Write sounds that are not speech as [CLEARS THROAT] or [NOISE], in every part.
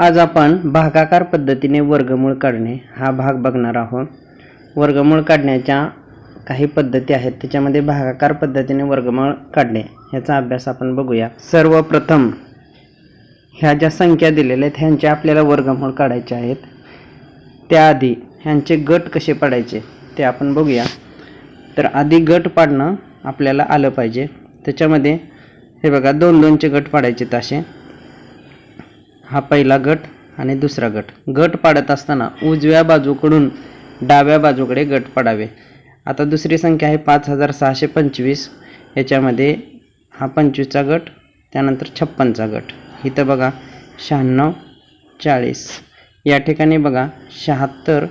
आज आपण भागाकार पद्धतीने वर्गमूळ काढणे हा भाग बघणार आहोत. वर्गमूळ काढण्याच्या काही पद्धती आहेत त्याच्यामध्ये भागाकार पद्धतीने वर्गमूळ काढणे ह्याचा अभ्यास आपण बघूया. सर्वप्रथम ह्या ज्या संख्या दिलेल्या आहेत ह्यांचे आपल्याला वर्गमूळ काढायचे आहेत. त्याआधी ह्यांचे गट कसे पाडायचे ते आपण बघूया. तर आधी गट पाडणं आपल्याला आलं पाहिजे. त्याच्यामध्ये हे बघा दोन दोनचे गट पाडायचे असे. हा पहिला गट आणि दुसरा गट. गट पाडत असताना उजव्या बाजूकडून डाव्या बाजूकडे गट पाडावे. आता दुसरी संख्या आहे पाच हजार सहाशे पंचवीस. याच्यामध्ये हा पंचवीसचा गट त्यानंतर छप्पनचा गट. इथं बघा शहाण्णव चाळीस. या ठिकाणी बघा शहात्तर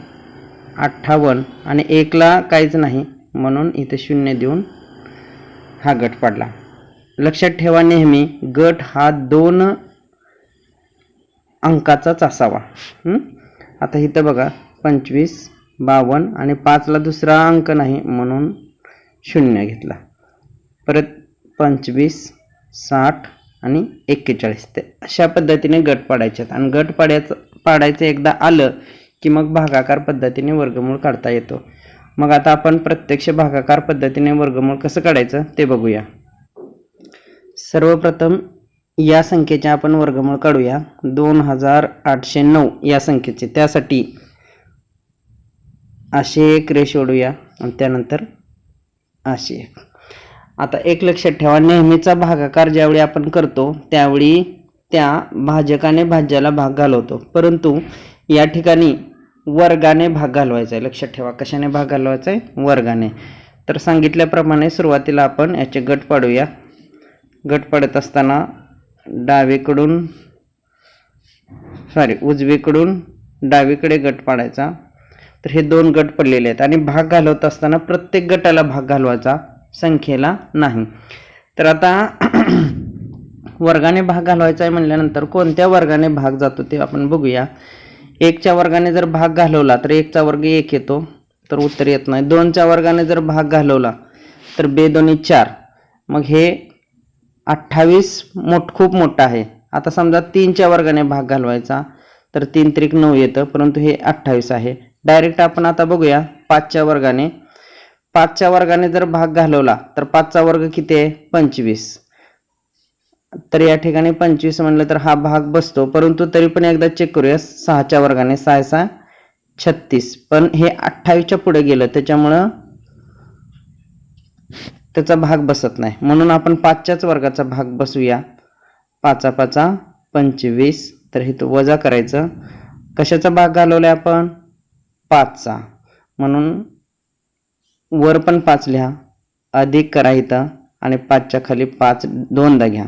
अठ्ठावन्न आणि एकला काहीच नाही म्हणून इथं शून्य देऊन हा गट पाडला. लक्षात ठेवा नेहमी गट हा दोन अंकाचाच असावा. आता इथं बघा पंचवीस बावन्न आणि पाचला दुसरा अंक नाही म्हणून शून्य घेतला. परत पंचवीस साठ आणि एक्केचाळीस. ते अशा पद्धतीने गट पाडायचे आहेत. आणि गट पाड्याचं पाडायचं एकदा आलं की मग भागाकार पद्धतीने वर्गमूळ काढता येतो. मग आता आपण प्रत्यक्ष भागाकार पद्धतीने वर्गमूळ कसं काढायचं ते बघूया. सर्वप्रथम या संख्येचे आपण वर्गमूळ काढूया. दोन हजार आठशे नऊ या संख्येचे. त्यासाठी असे एक रेष ओढूया आणि त्यानंतर असे एक. आता एक लक्षात ठेवा नेहमीचा भागाकार ज्यावेळी आपण करतो त्यावेळी त्या भाजकाने भाज्याला भाग घालवतो. परंतु या ठिकाणी वर्गाने भाग घालवायचा आहे लक्षात ठेवा कशाने भाग घालवायचा आहे वर्गाने. तर सांगितल्याप्रमाणे सुरुवातीला आपण याचे गट पाडूया. गट पाडत असताना डावीकडून सॉरी उजवीकडून डावीकडे गट पाडायचा. तर हे दोन गट पडलेले आहेत. आणि भाग घालवत असताना प्रत्येक गटाला भाग घालवायचा संख्येला नाही. तर आता [CLEARS THROAT] वर्गाने भाग घालवायचा आहे म्हणल्यानंतर कोणत्या वर्गाने भाग जातो ते आपण बघूया. एकच्या वर्गाने जर भाग घालवला तर एकचा वर्ग एक येतो. तर उत्तर येत नाही. दोनच्या वर्गाने जर भाग घालवला तर बे दोन्ही चार. मग हे अठ्ठावीस मोठ खूप मोठा आहे. आता समजा तीनच्या वर्गाने भाग घालवायचा तर तीन त्रिक नऊ येतं परंतु हे अठ्ठावीस आहे. डायरेक्ट आपण आता बघूया पाचच्या वर्गाने. पाचच्या वर्गाने जर भाग घालवला तर पाचचा वर्ग किती आहे? पंचवीस. तर या ठिकाणी पंचवीस म्हणलं तर हा भाग बसतो परंतु तरी पण एकदा चेक करूया सहाच्या वर्गाने सहा सहा छत्तीस. पण हे अठ्ठावीसच्या पुढे गेलं त्याच्यामुळं त्याचा भाग बसत नाही. म्हणून आपण पाचच्याच वर्गाचा भाग बसूया. पाचा पाचा पंचवीस. तर हे तो वजा करायचं. कशाचा भाग घालवलाय आपण? पाचचा. म्हणून वर पण पाच लिहा. अधिक करा इथं. आणि पाचच्या खाली पाच दोनदा घ्या.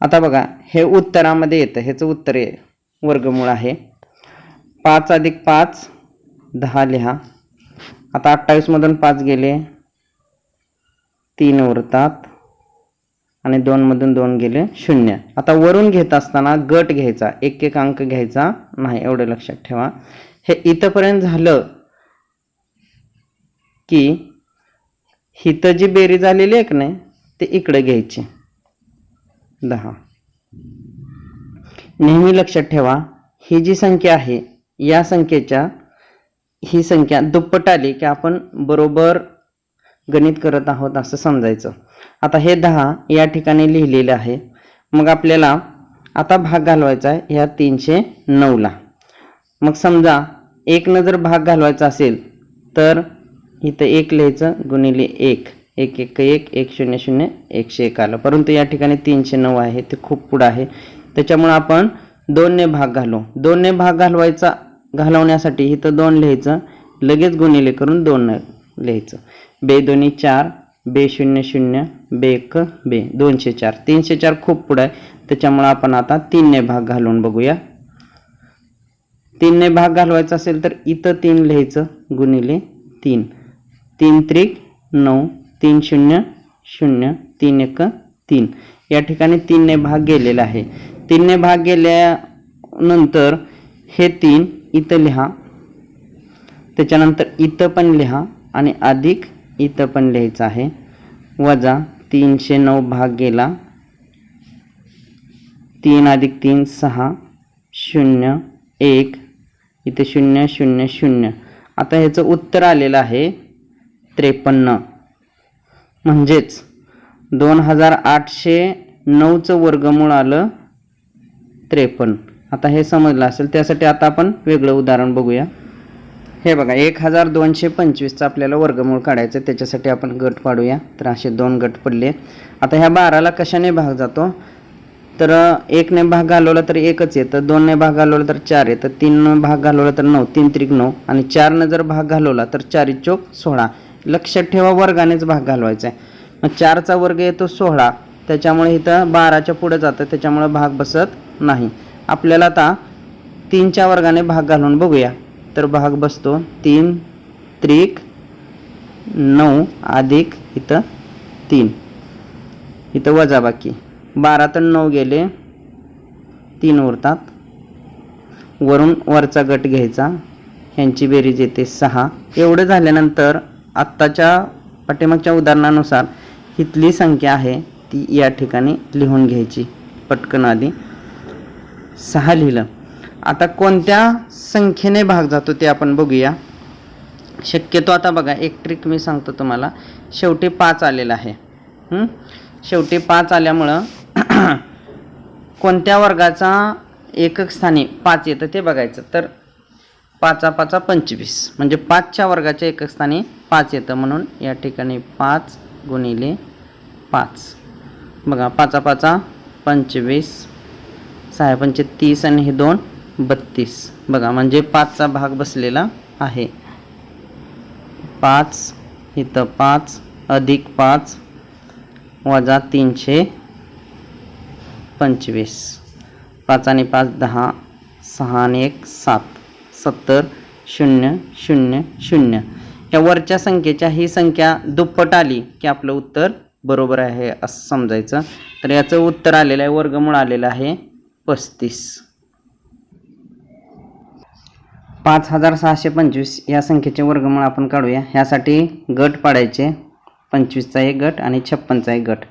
आता बघा हे उत्तरामध्ये येतं. ह्याचं उत्तर आहे वर्गमूळ आहे. पाच अधिक पाच दहा लिहा. आता अठ्ठावीसमधून पाच गेले. तीन उरतात आणि दोनमधून दोन गेले शून्य. आता वरून घेत असताना गट घ्यायचा एक एक अंक घ्यायचा नाही एवढं लक्षात ठेवा. हे इथंपर्यंत झालं की हिथं जी बेरीज आलेली आहे की नाही ते इकडे घ्यायची. दहा. नेहमी लक्षात ठेवा ही जी संख्या आहे या संख्येच्या ही संख्या दुप्पट आली की आपण बरोबर गणित करत आहोत असं समजायचं. आता हे दहा या ठिकाणी लिहिलेलं आहे. मग आपल्याला आता भाग घालवायचा आहे ह्या तीनशे नऊला मग समजा एकनं जर भाग घालवायचा असेल तर इथं एक लिहायचं गुणिले एक. एक एक एक एक शून्य शून्य एकशे एक आलं. परंतु या ठिकाणी तीनशे नऊ आहे ते खूप पुढं आहे. त्याच्यामुळं आपण दोनने भाग घालू. दोनने भाग घालवायचा घालवण्यासाठी इथं दोन लिहायचं लगेच गुणिले करून दोन लिहायचं. बे दोन्ही चार बे शून्य शून्य बे एक बे. दोनशे चार. तीनशे चार खूप पुढं आहे. त्याच्यामुळं आपण आता तीनने भाग घालून बघूया. तीनने भाग घालवायचा असेल तर इथं तीन लिहायचं गुणिले तीन. तीन त्रिक नऊ तीन शून्य शून्य तीन एक तीन. या ठिकाणी तीनने भाग गेलेला आहे. तीनने भाग गेल्यानंतर हे तीन इथं लिहा. त्याच्यानंतर इथं पण लिहा आणि अधिक इथं पण लिहायचं आहे. वजा तीनशे नऊ भाग गेला. तीन अधिक तीन सहा शून्य एक. इथे शून्य शून्य शून्य. आता ह्याचं उत्तर आलेलं आहे त्रेपन्न. म्हणजेच दोन हजार आठशे नऊचं वर्गमूळ आलं त्रेपन्न. आता हे समजलं असेल त्यासाठी आता आपण वेगळं उदाहरण बघूया. हे बघा एक हजार दोनशे पंचवीसचं आपल्याला वर्गमूळ काढायचं त्याच्यासाठी आपण गट पाडूया. तर असे दोन गट पडले. आता ह्या बाराला कशाने भाग जातो? तर एकने भाग घालवला तर एकच येतं दोनने भाग घालवला तर चार येतं तीन भाग घालवला तर नऊ तीन त्रिक नऊ आणि चारनं जर भाग घालवला तर चारी चोक सोळा. लक्षात ठेवा वर्गानेच भाग घालवायचा आहे. मग चारचा वर्ग येतो सोळा. त्याच्यामुळे इथं बाराच्या पुढे जातं. त्याच्यामुळे भाग बसत नाही. आपल्याला आता तीनच्या वर्गाने भाग घालून बघूया. तर भाग बसतो. तीन त्रिक नऊ अधिक इथं तीन. इथं वजाबाकी बारा तर नऊ गेले. तीन उरतात. वरून वरचा गट घ्यायचा. ह्यांची बेरीज येते सहा. एवढं झाल्यानंतर आत्ताच्या पाठीमागच्या उदाहरणानुसार इथली संख्या आहे ती या ठिकाणी लिहून घ्यायची. पटकन आधी सहा लिहिलं. आता कोणत्या संख्येने भाग जातो ते आपण बघूया. शक्यतो आता बघा एक ट्रिक मी सांगतो तुम्हाला. शेवटी पाच आलेला आहे. शेवटी पाच आल्यामुळं [CLEARS THROAT] कोणत्या वर्गाचा एकक स्थानी पाच येतं ते बघायचं. तर पाचा पाचा पंचवीस. म्हणजे पाचच्या वर्गाच्या एकक स्थानी पाच येतं म्हणून या ठिकाणी पाच गुणिले पाच. बघा पाचा पाचा पंचवीस सहा पंचे तीस आणि हे दोन बत्तीस. बघा म्हणजे पाचचा भाग बसलेला आहे. पाच इथं पाच अधिक पाच वजा तीनशे पंचवीस. पाच आणि पाच दहा. सहा आणि एक सात. सत्तर शून्य शून्य शून्य. या वरच्या संख्येच्या ही संख्या दुप्पट आली की आपलं उत्तर बरोबर आहे असं समजायचं. तर याचं उत्तर आलेलं आहे वर्गमूळ आलेलं आहे पस्तीस. पाच हजार सहाशे पंचवीस या संख्येचे वर्गमूळ आपण काढूया. ह्यासाठी गट पाडायचे. पंचवीसचा एक गट आणि छप्पनचा एक गट.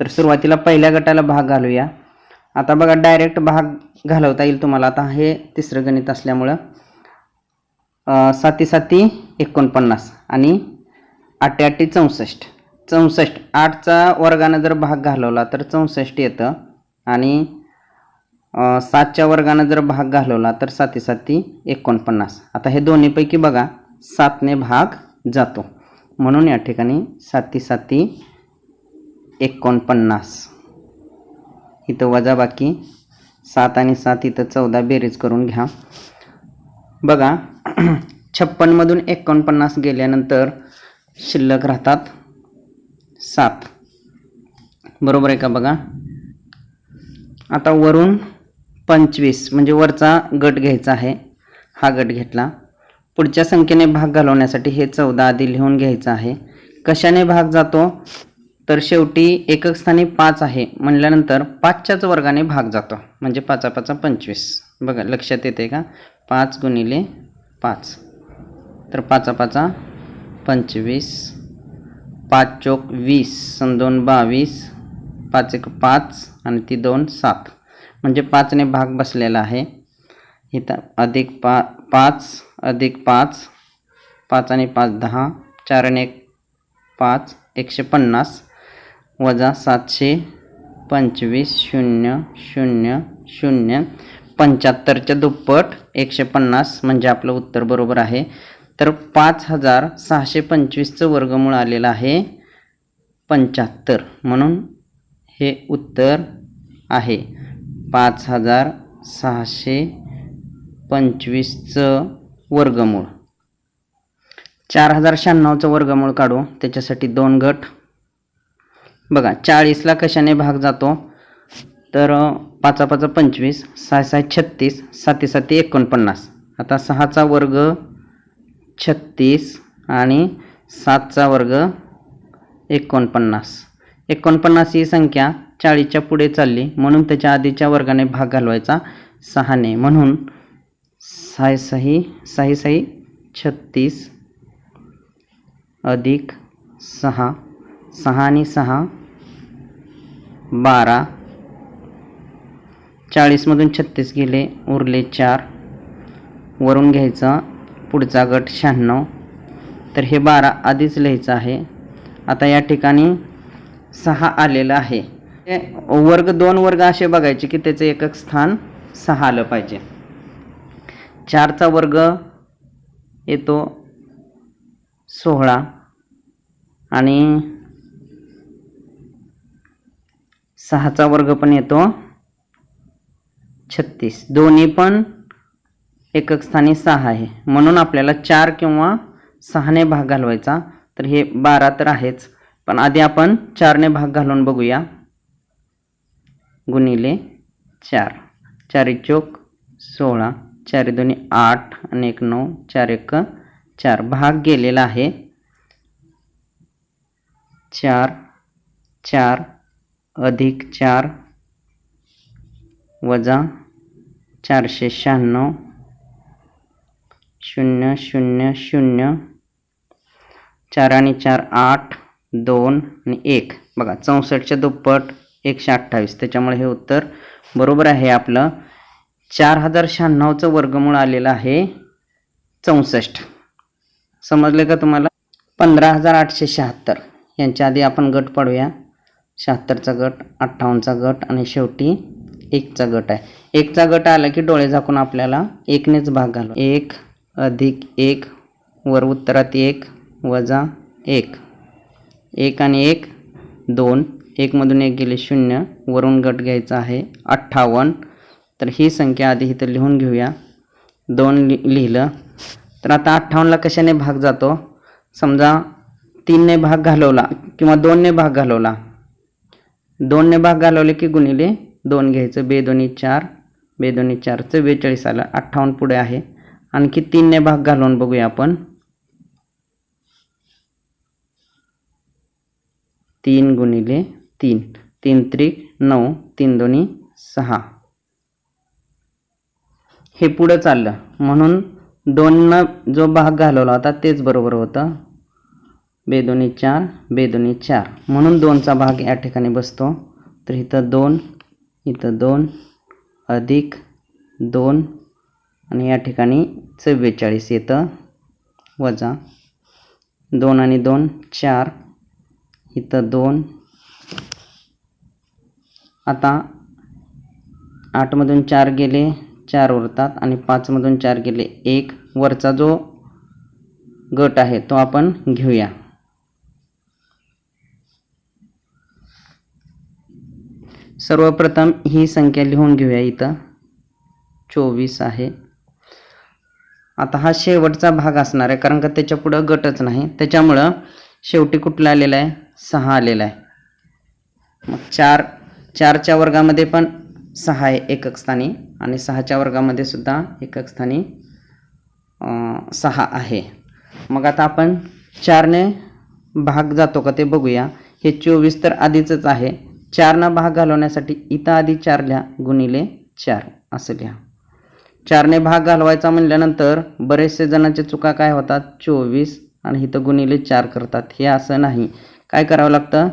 तर सुरुवातीला पहिल्या गटाला भाग घालूया. आता बघा डायरेक्ट भाग घालवता येईल तुम्हाला. आता हे तिसरं गणित असल्यामुळं साती साती एकोणपन्नास आणि आठे आठे चौसष्ट. चौसष्ट आठचा वर्गानं जर भाग घालवला तर चौसष्ट येतं आणि सातच्या वर्गानं जर भाग घालवला तर साती साती एकोणपन्नास. आता हे दोन्हीपैकी बघा सातने भाग जातो. म्हणून या ठिकाणी साती साती एकोणपन्नास. इथं वजाबाकी सात आणि सात इथं चौदा बेरीज करून घ्या. बघा [CLEARS THROAT] छप्पनमधून एकोणपन्नास गेल्यानंतर शिल्लक राहतात सात. बरोबर आहे का बघा? आता वरून पंचवीस म्हणजे वरचा गट घ्यायचा आहे हा गट घेतला. पुढच्या संख्येने भाग घालवण्यासाठी हे चौदा आधी लिहून घ्यायचं आहे. कशाने भाग जातो? तर शेवटी एकक स्थानी पाच आहे म्हणल्यानंतर पाचच्याच वर्गाने भाग जातो म्हणजे पाचा पाचा पंचवीस. बघा लक्षात येते का? पाच गुणिले पाच. तर पाचा पाचा पंचवीस पाच चोक वीस सन दोन बावीस पाच एक पाच आणि ती दोन सात. म्हणजे पाचने भाग बसलेला आहे. इथं अधिक पा पाच अधिक पाच पाच आणि पाच दहा चार आणि एक पाच एकशे पन्नास वजा सातशे पंचवीस शून्य शून्य शून्य पंच्याहत्तरच्या दुप्पट एकशे पन्नास म्हणजे आपलं उत्तर बरोबर आहे. तर पाच हजार सहाशे पंचवीसचं वर्गमूळ आलेलं आहे पंच्याहत्तर. म्हणून हे उत्तर आहे. पाच हजार सहाशे पंचवीसचं वर्गमूळ. चार हजार शहाण्णवचं वर्गमूळ काढू. त्याच्यासाठी दोन गट. बघा चाळीसला कशाने भाग जातो? तर पाचा पाचा पंचवीस सहा सहा छत्तीस साती साती एकोणपन्नास. आता सहाचा वर्ग छत्तीस आणि सातचा वर्ग एकोणपन्नास. एकोणपन्नास ही संख्या चाळीसच्या पुढे चालली. म्हणून त्याच्या आधीच्या वर्गाने भाग घालवायचा सहाने. म्हणून साय सही साही साही छत्तीस अधिक सहा सहा आणि सहा बारा. चाळीसमधून छत्तीस गेले उरले चार. वरून घ्यायचा पुढचा गट शहाण्णव. तर हे बारा आधीच लिहायचं आहे. आता या ठिकाणी सहा आलेलं आहे. वर्ग दोन वर्ग असे बघायचे की त्याचं एकक स्थान सहा आलं पाहिजे. चारचा वर्ग येतो सोहळा आणि सहाचा वर्ग पण येतो छत्तीस. दोन्ही पण एकक स्थानी सहा आहे. म्हणून आपल्याला चार किंवा सहाने भाग घालवायचा. तर हे बारा तर आहेच. पण आधी आपण चारने भाग घालून बघूया. गुणिले चार. चारी चोक सोळा. चारी दोन्ही आठ आणि एक नऊ. चार एक चार. भाग गेलेला आहे. चार चार अधिक चार वजा चारशे शहाण्णव. शून्य शून्य शून्य. चार आणि चार आठ दोन आणि एक. बघा चौसष्टच्या दुप्पट. एकशे अठ्ठावीस. त्याच्यामुळे हे उत्तर बरोबर आहे आपलं. चार हजार शहाण्णवचं वर्गमूळ आलेलं आहे चौसष्ट. समजले का तुम्हाला? पंधरा हजार आठशे शहात्तर. यांच्या आधी आपण गट पाडूया. शहात्तरचा गट अठ्ठावन्नचा गट आणि शेवटी एकचा गट आहे. एकचा गट आला की डोळे झाकून आपल्याला एकनेच भाग घालू एक अधिक एक वर उत्तरात एक वजा एक. एक आणि एक दोन. एकमधून एक गेले शून्य वरून गट घ्यायचा आहे अठ्ठावन्न. तर ही संख्या आधी इथं लिहून घेऊया. दोन लि लिहिलं. तर आता अठ्ठावन्नला कशाने भाग जातो? समजा तीनने भाग घालवला किंवा दोनने भाग घालवला. दोनने भाग घालवले की गुणिले दोन घ्यायचं. बे दोन्ही चार बे दोन्ही चारचं बेचाळीस आलं. अठ्ठावन्न पुढे आहे. आणखी तीनने भाग घालवून बघूया आपण. तीन गुणिले तीन तीन त्रिक नऊ तीन दोन्ही सहा. हे पुढं चाललं. म्हणून दोननं जो भाग घालवला होता तेच बरोबर होतं. बेदोनी चार बेदोनी चार. म्हणून दोनचा भाग या ठिकाणी बसतो. तर इथं दोन इथं दोन अधिक दोन आणि या ठिकाणी चव्वेचाळीस येतं. वजा दोन आणि दोन चार. इथं दोन आता आठमधून चार गेले चार उरतात आणि पाचमधून चार गेले. एक वरचा जो गट आहे तो आपण घेऊया. सर्वप्रथम ही संख्या लिहून घेऊया इथं. चोवीस आहे. आता हा शेवटचा भाग असणार आहे कारण का त्याच्या पुढं गटच नाही. त्याच्यामुळं शेवटी कुठला आलेला आहे? सहा आलेला आहे. मग चार चारच्या वर्गामध्ये पण सहा आहे एकक स्थानी आणि सहाच्या वर्गामध्ये सुद्धा एकक स्थानी सहा आहे. मग आता आपण चारने भाग जातो का ते बघूया. हे चोवीस तर आधीचंच आहे. चारना भाग घालवण्यासाठी इथं आधी चार लिहा गुणिले चार. असं लिहा. चारने भाग घालवायचा म्हणल्यानंतर बरेचसे जणांच्या चुका काय होतात? चोवीस आणि इथं गुणिले चार करतात. हे असं नाही. काय करावं लागतं?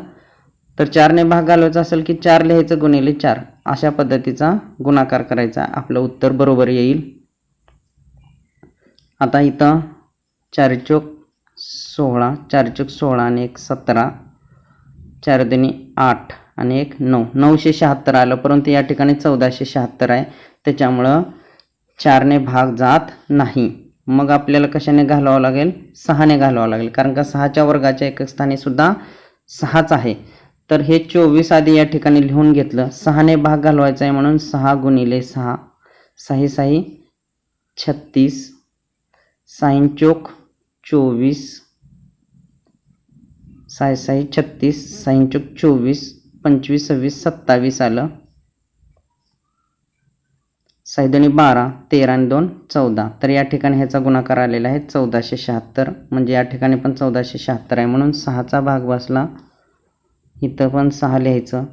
तर चारने भाग घालवायचा असेल की चार लिहायचं गुणिले चार. अशा पद्धतीचा गुणाकार करायचा. आपलं उत्तर बरोबर येईल. आता इथं चार चोक सोळा चार चोक सोळा आणि एक सतरा चार दोन्ही आठ आणि एक नऊ. नऊशे शहात्तर आलं परंतु या ठिकाणी चौदाशे शहात्तर आहे. त्याच्यामुळं चारने भाग जात नाही. मग आपल्याला कशाने घालावं लागेल? सहाने घालावं लागेल. कारण का सहाच्या वर्गाच्या एकक स्थानी सुद्धा सहाच आहे. तर हे चोवीस आधी या ठिकाणी लिहून घेतलं. सहाने भाग घालवायचा आहे म्हणून सहा गुणिले सहा. साही साही छत्तीस. साईन चोक चोवीस. साय साई छत्तीस. साईन चोक चोवीस. पंचवीस सव्वीस सत्तावीस आलं. साईदोनी बारा तेरा आणि दोन चौदा. तर या ठिकाणी ह्याचा गुणाकार आलेला आहे चौदाशे शहात्तर. म्हणजे या ठिकाणी पण चौदाशे शहात्तर आहे म्हणून सहाचा भाग बसला. इथं पण सहा लिहायचं.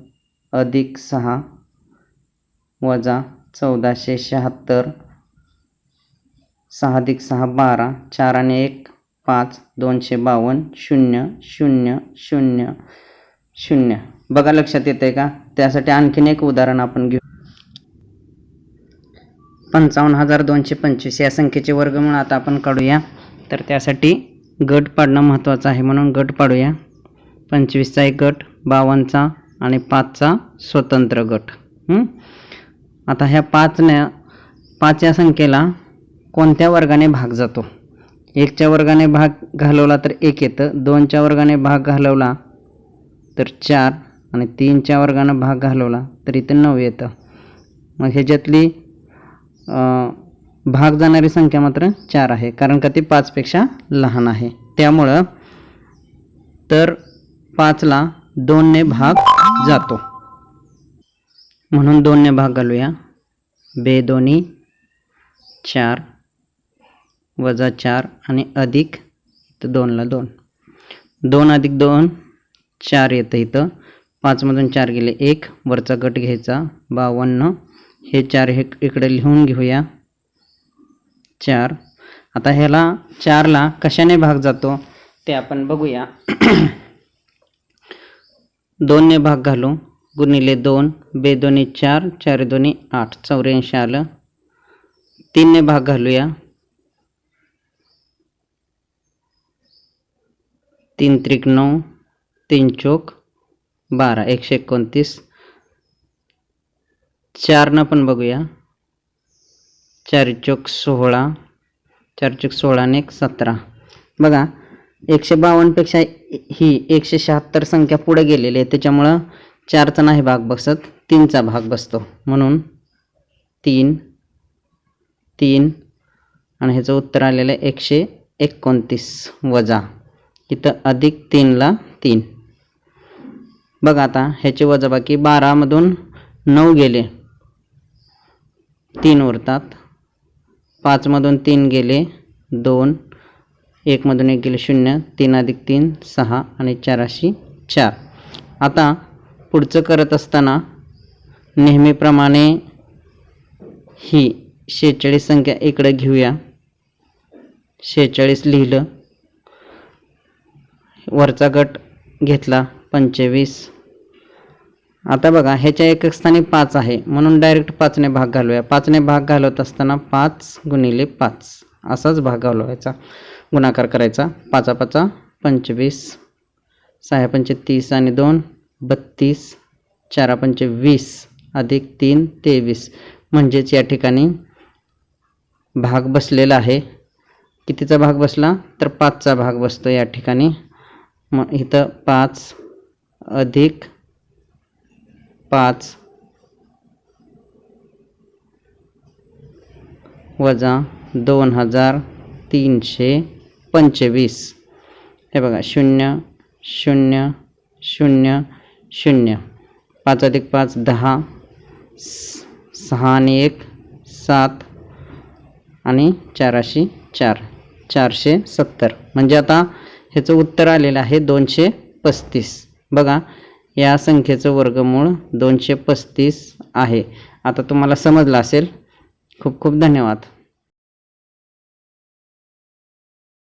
अधिक सहा वजा चौदाशे शहात्तर. सहा अधिक सहा बारा. चार आणि एक पाच. दोनशे बावन्न. शून्य शून्य शून्य शून्य. बघा लक्षात येतं आहे का? त्यासाठी आणखीन एक उदाहरण आपण घेऊ. पंचावन्न हजार दोनशे पंचवीस या संख्येचे वर्गमूळ आता आपण काढूया. तर त्यासाठी गट पाडणं महत्त्वाचं आहे म्हणून गट पाडूया. पंचवीसचा एक गट बावन्नचा आणि पाचचा स्वतंत्र गट. आता ह्या पाचने पाच या संख्येला कोणत्या वर्गाने भाग जातो? एकच्या वर्गाने भाग घालवला तर एक येतं दोनच्या वर्गाने भाग घालवला तर चार आणि तीनच्या वर्गानं भाग घालवला तर इथं नऊ येतं. मग ह्याच्यातली भाग जाणारी संख्या मात्र चार आहे कारण का ती पाचपेक्षा लहान आहे. त्यामुळं तर पाचला दोनने भाग जातो. म्हणून दोनने भाग घालूया. बे दोन्ही चार वजा चार आणि अधिक इथं दोनला दोन. दोन अधिक दोन चार येतं इथं. पाचमधून चार गेले एक वरचा गट घ्यायचा बावन्न. हे चार हे इकडे लिहून घेऊया. चार. आता ह्याला चारला कशाने भाग जातो ते आपण बघूया. दोनने भाग घालू. गुणिले दोन बे चार चार दोन्ही आठ चौऱ्याऐंशी आलं. तीनने भाग घालूया. तीन त्रिक नऊ तीन चोक बारा एकशे एकोणतीस. चारनं पण बघूया. चार चोक सोळा चार चोक सोळाने एक सतरा. बघा एकशे बावन्नपेक्षा ही एकशे शहात्तर संख्या पुढे गेलेली आहे. त्याच्यामुळं चारचा नाही भाग बसत तीनचा भाग बसतो. म्हणून तीन तीन आणि ह्याचं उत्तर आलेलं आहे एकशे एकोणतीस वजा. इथं अधिक तीनला तीन. बघा आता ह्याचे वजाबाकी बारामधून नऊ गेले. तीन उरतात. पाचमधून तीन गेले. दोन एकमधून एक गेलं शून्य तीन अधिक तीन सहा आणि चाराशी चार. आता पुढचं करत असताना नेहमीप्रमाणे ही शेहेचाळीस संख्या इकडे घेऊया. शेहेचाळीस लिहिलं. वरचा गट घेतला पंचवीस. आता बघा ह्याच्या एकक स्थानी पाच आहे. म्हणून डायरेक्ट पाचने भाग घालूया. पाचने भाग घालवत असताना पाच गुणिले पाच. असाच भाग घालवायचा. गुणाकार करायचा. पाचा पाचा पंचवीस. सहा पंचे तीस आणि दोन बत्तीस. चारा पंचे वीस. अधिक तीन तेवीस. म्हणजेच या ठिकाणी भाग बसलेला आहे. कितीचा भाग बसला? तर पाचचा भाग बसतो या ठिकाणी. मग इथं पाच अधिक पाच वजा दोन हजार तीनशे पंचवीस. हे बघा शून्य शून्य शून्य शून्य. पाच अधिक पाच दहा. स- सहा आणि एक सात. आणि चाराशी चार. चारशे सत्तर. म्हणजे आता ह्याचं उत्तर आलेलं आहे दोनशे पस्तीस. बघा या संख्येचं वर्गमूळ दोनशे पस्तीस आहे. आता तुम्हाला समजलं असेल. खूप खूप धन्यवाद.